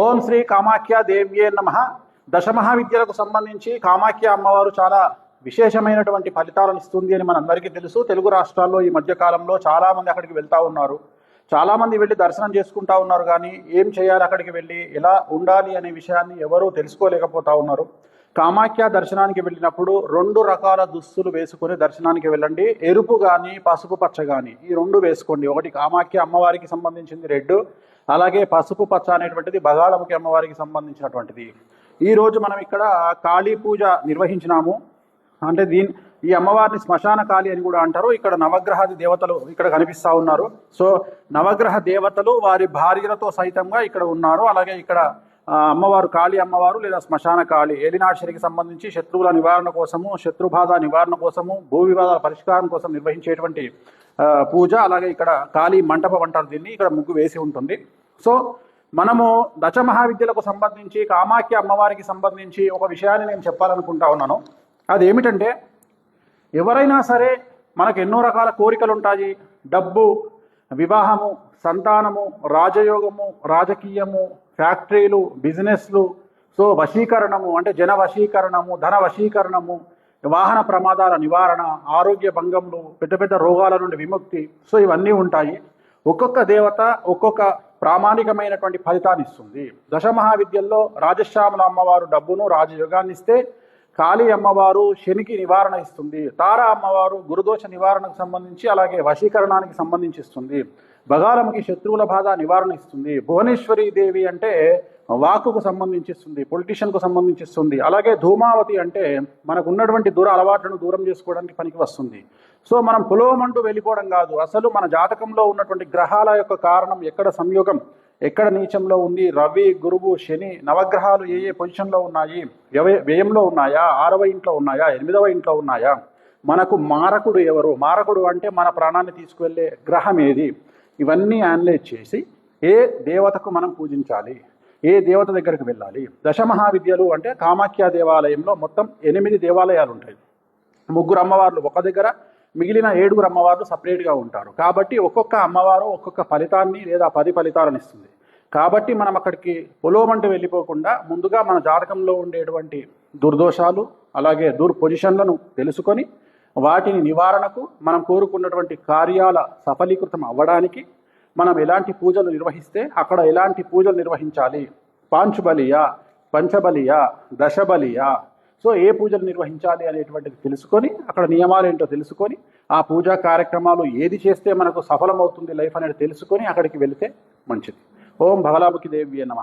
ఓం శ్రీ కామాఖ్య దేవ్యే నమ. దశమహావిద్యలకు సంబంధించి కామాఖ్య అమ్మవారు చాలా విశేషమైనటువంటి ఫలితాలను ఇస్తుంది అని మనందరికీ తెలుసు. తెలుగు రాష్ట్రాల్లో ఈ మధ్యకాలంలో చాలామంది అక్కడికి వెళ్తూ ఉన్నారు. చాలామంది వెళ్ళి దర్శనం చేసుకుంటా ఉన్నారు కానీ ఏం చేయాలి అక్కడికి వెళ్ళి ఎలా ఉండాలి అనే విషయాన్ని ఎవరూ తెలుసుకోలేకపోతా ఉన్నారు. కామాఖ్య దర్శనానికి వెళ్ళినప్పుడు రెండు రకాల దుస్తులు వేసుకొని దర్శనానికి వెళ్ళండి. ఎరుపు కానీ పసుపు పచ్చ కానీ ఈ రెండు వేసుకోండి. ఒకటి కామాఖ్య అమ్మవారికి సంబంధించింది రెడ్ అలాగే పసుపు పచ్చ అనేటువంటిది బగాళముఖి అమ్మవారికి సంబంధించినటువంటిది. ఈరోజు మనం ఇక్కడ కాళీ పూజ నిర్వహించినాము. అంటే దీని ఈ అమ్మవారిని శ్మశాన కాళి అని కూడా అంటారు. ఇక్కడ నవగ్రహాది దేవతలు ఇక్కడ కనిపిస్తా ఉన్నారు. సో నవగ్రహ దేవతలు వారి భార్యలతో సైతంగా ఇక్కడ ఉన్నారు. అలాగే ఇక్కడ అమ్మవారు కాళీ అమ్మవారు లేదా శ్మశాన కాళీ ఏలినాశరికి సంబంధించి శత్రువుల నివారణ కోసము శత్రుబాధ నివారణ కోసము భూ వివాదాల పరిష్కారం కోసం నిర్వహించేటువంటి పూజ అలాగే ఇక్కడ కాళీ మంటపం అంటారు దీన్ని ఇక్కడ ముగ్గు వేసి ఉంటుంది. సో మనము దశ మహావిద్యలకు సంబంధించి కామాఖ్య అమ్మవారికి సంబంధించి ఒక విషయాన్ని నేను చెప్పాలనుకుంటా ఉన్నాను. అది ఏమిటంటే ఎవరైనా సరే మనకు ఎన్నో రకాల కోరికలు ఉంటాయి. డబ్బు వివాహము సంతానము రాజయోగము రాజకీయము ఫ్యాక్టరీలు బిజినెస్లు సో వశీకరణము అంటే జన వశీకరణము ధన వశీకరణము వాహన ప్రమాదాల నివారణ ఆరోగ్య భంగములు పెద్ద పెద్ద రోగాల నుండి విముక్తి సో ఇవన్నీ ఉంటాయి. ఒక్కొక్క దేవత ఒక్కొక్క ప్రామాణికమైనటువంటి ఫలితాన్ని ఇస్తుంది. దశ మహావిద్యల్లో రాజశ్యామల అమ్మవారు డబ్బును రాజయోగాన్ని ఇస్తే కాళీ అమ్మవారు శనికి నివారణ ఇస్తుంది. తారా అమ్మవారు గురుదోష నివారణకు సంబంధించి అలాగే వశీకరణానికి సంబంధించి ఇస్తుంది బగాలముకి శత్రువుల బాధ నివారణ ఇస్తుంది. భువనేశ్వరి దేవి అంటే వాకుకు సంబంధించిస్తుంది పొలిటీషియన్కు సంబంధించిస్తుంది. అలాగే ధూమావతి అంటే మనకు ఉన్నటువంటి దూర అలవాట్లను దూరం చేసుకోవడానికి పనికి వస్తుంది. సో మనం పులోమంటూ వెళ్ళిపోవడం కాదు. అసలు మన జాతకంలో ఉన్నటువంటి గ్రహాల యొక్క కారణం ఎక్కడ సంయోగం ఎక్కడ నీచంలో ఉంది? రవి గురువు శని నవగ్రహాలు ఏ ఏ పొజిషన్లో ఉన్నాయి? వ్యయ వ్యయంలో ఉన్నాయా? ఆరవ ఇంట్లో ఉన్నాయా? ఎనిమిదవ ఇంట్లో ఉన్నాయా? మనకు మారకుడు ఎవరు? మారకుడు అంటే మన ప్రాణాన్ని తీసుకువెళ్ళే గ్రహం ఏది? ఇవన్నీ యానలైజ్ చేసి ఏ దేవతకు మనం పూజించాలి? ఏ దేవత దగ్గరికి వెళ్ళాలి? దశమహావిద్యలు అంటే కామాఖ్య దేవాలయంలో మొత్తం ఎనిమిది దేవాలయాలు ఉంటాయి ముగ్గురు అమ్మవార్లు ఒక దగ్గర మిగిలిన ఏడుగురు అమ్మవార్లు సపరేట్గా ఉంటారు. కాబట్టి ఒక్కొక్క అమ్మవారు ఒక్కొక్క ఫలితాన్ని లేదా పది ఫలితాలను ఇస్తుంది. కాబట్టి మనం అక్కడికి పొలోమంటూ వెళ్ళిపోకుండా ముందుగా మన జాతకంలో ఉండేటువంటి దుర్దోషాలు అలాగే దుర్పొజిషన్లను తెలుసుకొని వాటిని నివారణకు మనం కోరుకున్నటువంటి కార్యాల సఫలీకృతం అవ్వడానికి మనం ఎలాంటి పూజలు నిర్వహిస్తే అక్కడ ఎలాంటి పూజలు నిర్వహించాలి? పాంచుబలియా పంచబలియా దశబలియా సో ఏ పూజలు నిర్వహించాలి అనేటువంటిది తెలుసుకొని అక్కడ నియమాలు ఏంటో తెలుసుకొని ఆ పూజా కార్యక్రమాలు ఏది చేస్తే మనకు సఫలమవుతుంది లైఫ్ అనేది తెలుసుకొని అక్కడికి వెళితే మంచిది. ఓం భగలాముఖి దేవి నమ.